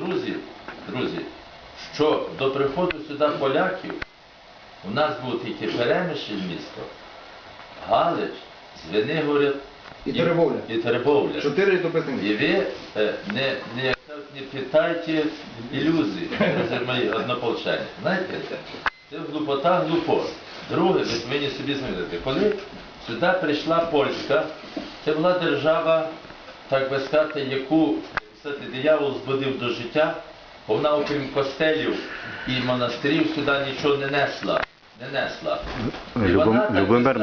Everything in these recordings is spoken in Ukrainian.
друзі, друзі, що до приходу сюди поляків у нас був тільки Перемишль місто, Галич, Звенигород І Теребовля. І Теребовля. Чотири допитані. І ви е, не, не, не питайте ілюзій, це мої однополчані. Знаєте, це глупота глупо. Друге, ви повинні собі змінити. Коли сюди прийшла Польська, це була держава, так би сказати, яку сказати, диявол збудив до життя, бо вона, окрім костелів і монастирів, сюди нічого не несла. Не несла. Любом- Любомир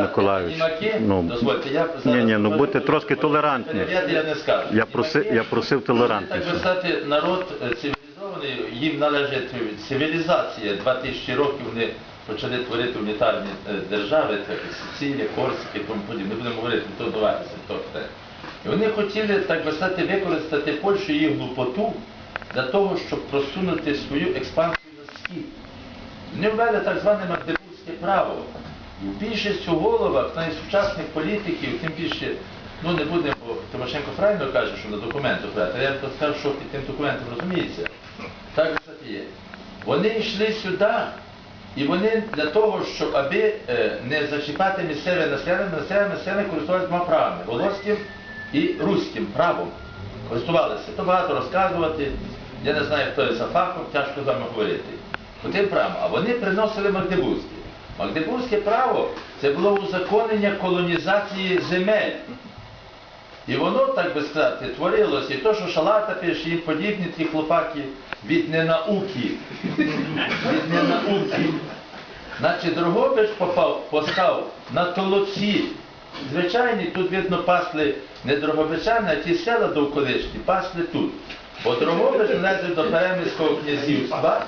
німаки- ну, дозвольте, я ні, ні, ну, будьте трошки толерантні. Я, не скажу. Я просив- Німаки, я просив толерантніше. Так би народ е, цивілізований, їм належить цивілізація. Два тисячі років вони почали творити унітарні е, держави, Сицилія, Корсика і тому подібне. Не будемо говорити, то даватися, то те. І вони хотіли, так би сказати, використати Польщу їх глупоту для того, щоб просунути свою експансію на схід. Вони ввели так зване магдебурзьке право. І більшість у головах найсучасних політиків, тим більше, ну не будемо, бо Тимошенко правильно каже, що на документу брати, а я б сказав, що під тим документом розуміється. Так є. Вони йшли сюди, і вони для того, щоб аби е, не зачіпати місцеве населення, населення користувалися двома правами волоським і руським правом. Користувалися. То багато розказувати. Я не знаю, хто є за фахом, тяжко з вами говорити. По тим правам. А вони приносили Магдебурзьке. Магдебурзьке право це було узаконення колонізації земель. І воно, так би сказати, творилося. І то, що Шалата пише, і подібні ті хлопаки від ненауки. Від ненауки. Значить, Дрогобич попав, постав на толоці. Звичайні, тут видно пасли не Дрогобичани, а ті села довколишні, пасли тут. Бо Дрогобич належить до Переміського князівства,